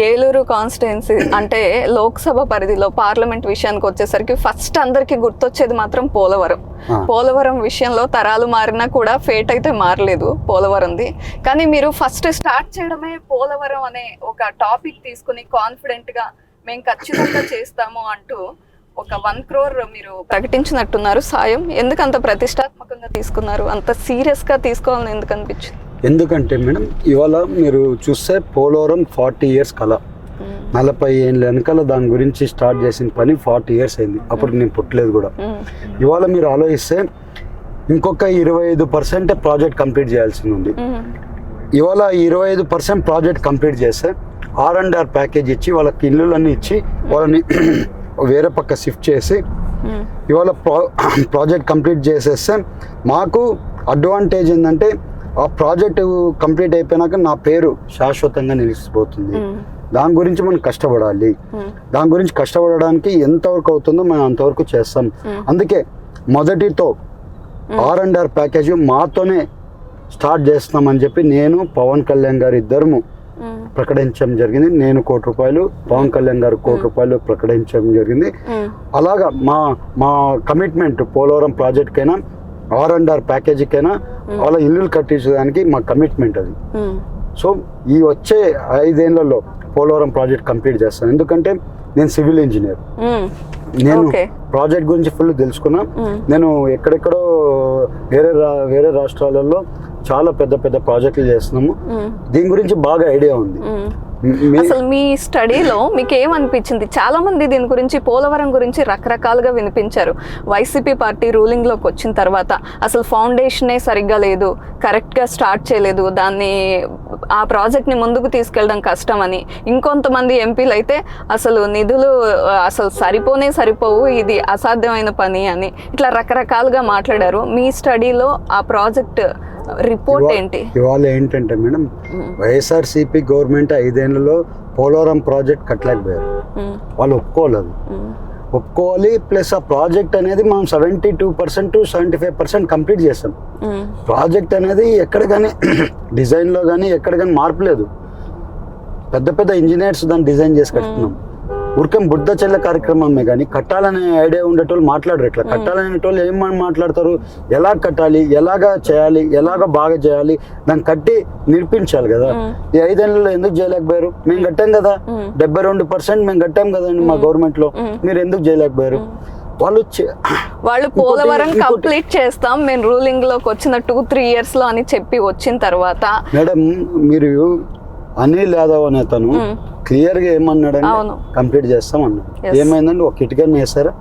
Eluru constituency అంటే లోక్సభ పరిధిలో parliament విషయానికి వచ్చేసరికి ఫస్ట్ అందరికి గుర్తొచ్చేది మాత్రం పోలవరం. పోలవరం విషయంలో తరాలు మారినా కూడా ఫేట్ అయితే మారలేదు పోలవరంది. కానీ మీరు ఫస్ట్ స్టార్ట్ చేయడమే పోలవరం అనే ఒక టాపిక్ తీసుకుని కాన్ఫిడెంట్గా మేము ఖచ్చితంగా చేస్తాము అంటూ ఒక వన్ క్రోర్ మీరు ప్రకటించినట్టున్నారు సాయం. ఎందుకు అంత ప్రతిష్టాత్మకంగా తీసుకున్నారు? అంత సీరియస్గా తీసుకోవాలని ఎందుకు అనిపించింది? ఎందుకంటే మేడం ఇవాళ మీరు చూస్తే పోలవరం ఫార్టీ ఇయర్స్ కల నలభై ఏళ్ళ వెనకాల దాని గురించి స్టార్ట్ చేసిన పని ఫార్టీ ఇయర్స్ అయింది. అప్పుడు నేను పుట్టలేదు కూడా. ఇవాళ మీరు ఆలోచిస్తే ఇంకొక ఇరవై ఐదు పర్సెంట్ ప్రాజెక్ట్ కంప్లీట్ చేయాల్సి ఉంది. ఇవాళ ఇరవై ఐదు పర్సెంట్ ప్రాజెక్ట్ కంప్లీట్ చేస్తే ఆర్ అండ్ ఆర్ ప్యాకేజ్ ఇచ్చి వాళ్ళకి ఇల్లులన్నీ ఇచ్చి వాళ్ళని వేరే పక్క షిఫ్ట్ చేసి ఇవాళ ప్రా ప్రాజెక్ట్ కంప్లీట్ చేసేస్తే మాకు అడ్వాంటేజ్ ఏంటంటే ఆ ప్రాజెక్ట్ కంప్లీట్ అయిపోయినాక నా పేరు శాశ్వతంగా నిలిచిపోతుంది. దాని గురించి మనం కష్టపడాలి. దాని గురించి కష్టపడడానికి ఎంతవరకు అవుతుందో మనం అంతవరకు చేస్తాం. అందుకే మొదటితో ఆర్ అండ్ ఆర్ ప్యాకేజ్ మాతోనే స్టార్ట్ చేస్తున్నామని చెప్పి నేను పవన్ కళ్యాణ్ గారు ఇద్దరము. ప్రకటించడం జరిగింది నేను కోటి రూపాయలు పవన్ కళ్యాణ్ గారు కోటి రూపాయలు ప్రకటించడం జరిగింది. అలాగా మా మా కమిట్మెంట్ పోలవరం ప్రాజెక్ట్కైనా ఆర్ అండ్ ఆర్ ప్యాకేజీకైనా వాళ్ళ ఇల్లులు కట్టించడానికి మా కమిట్మెంట్ అది. సో ఈ వచ్చే ఐదేళ్ళలో పోలవరం ప్రాజెక్ట్ కంప్లీట్ చేస్తాను ఎందుకంటే నేను సివిల్ ఇంజనీర్. నేను. ప్రాజెక్ట్ గురించి ఫుల్ తెలుసుకున్నా. నేను ఎక్కడెక్కడో వేరే వేరే రాష్ట్రాలలో చాలా పెద్ద పెద్ద ప్రాజెక్టులు చేస్తున్నాము. దీని గురించి బాగా ఐడియా ఉంది అసలు మీ స్టడీలో మీకు ఏమనిపించింది చాలా మంది దీని గురించి పోలవరం గురించి రకరకాలుగా వినిపించారు. వైసీపీ పార్టీ రూలింగ్లోకి వచ్చిన తర్వాత అసలు ఫౌండేషనే సరిగ్గా లేదు కరెక్ట్గా స్టార్ట్ చేయలేదు దాన్ని ఆ ప్రాజెక్ట్ని ముందుకు తీసుకెళ్ళడం కష్టమని. ఇంకొంతమంది ఎంపీలు అయితే అసలు నిధులు అసలు సరిపోనే సరిపోవు ఇది అసాధ్యమైన పని అని ఇట్లా రకరకాలుగా మాట్లాడారు. మీ స్టడీలో ఆ ప్రాజెక్ట్ రిపోర్ట్ ఏంటి ఇవాళ ఏంటంటే మేడం. వైఎస్ఆర్సీపీ గవర్నమెంట్ ఐదేళ్ళలో పోలవరం ప్రాజెక్ట్ కట్టలేకపోయారు. వాళ్ళు ఒప్పుకోలేదు. ఒప్పుకోవాలి ప్లస్ ఆ ప్రాజెక్ట్ అనేది మనం seventy two percent seventy five percent complete చేస్తాం. ప్రాజెక్ట్ అనేది ఎక్కడ కానీ డిజైన్లో కానీ ఎక్కడ కానీ మార్పు లేదు పెద్ద పెద్ద ఇంజనీర్స్ దాన్ని డిజైన్ చేసి కట్టుకున్నాం ఉరకం బుద్ధ చెల్ల కార్యక్రమమే కానీ కట్టాలనే ఐడియా ఉండేటోళ్ళు మాట్లాడరు ఇట్లా కట్టాలనేటోళ్ళు ఏం మా- మాట్లాడతారు? ఎలా కట్టాలి? ఎలాగా చేయాలి? ఎలాగ బాగా చేయాలి? దాన్ని కట్టి నిరూపించాలి కదా. ఈ ఐదేళ్ళలో ఎందుకు చేయలేకపోయారు? మేము కట్టాం కదా. డెబ్బై రెండు పర్సెంట్ మేము కట్టాం కదండి మా గవర్నమెంట్లో మీరు ఎందుకు చేయలేకపోయారు? వాళ్ళు వాళ్ళు పోలవరం కంప్లీట్ చేస్తాం. మేము రూలింగ్లోకి వచ్చిన టూ త్రీ ఇయర్స్లో అని చెప్పి వచ్చిన తర్వాత మేడం మీరు అనిల్ యాదవ్ అనే అతను మ్మ్. క్లియర్గా ఏమన్నాడంటే. కంప్లీట్ చేస్తాం అన్నాడు Yes. ఏమైందండి ఒక కిటికీ వేసారా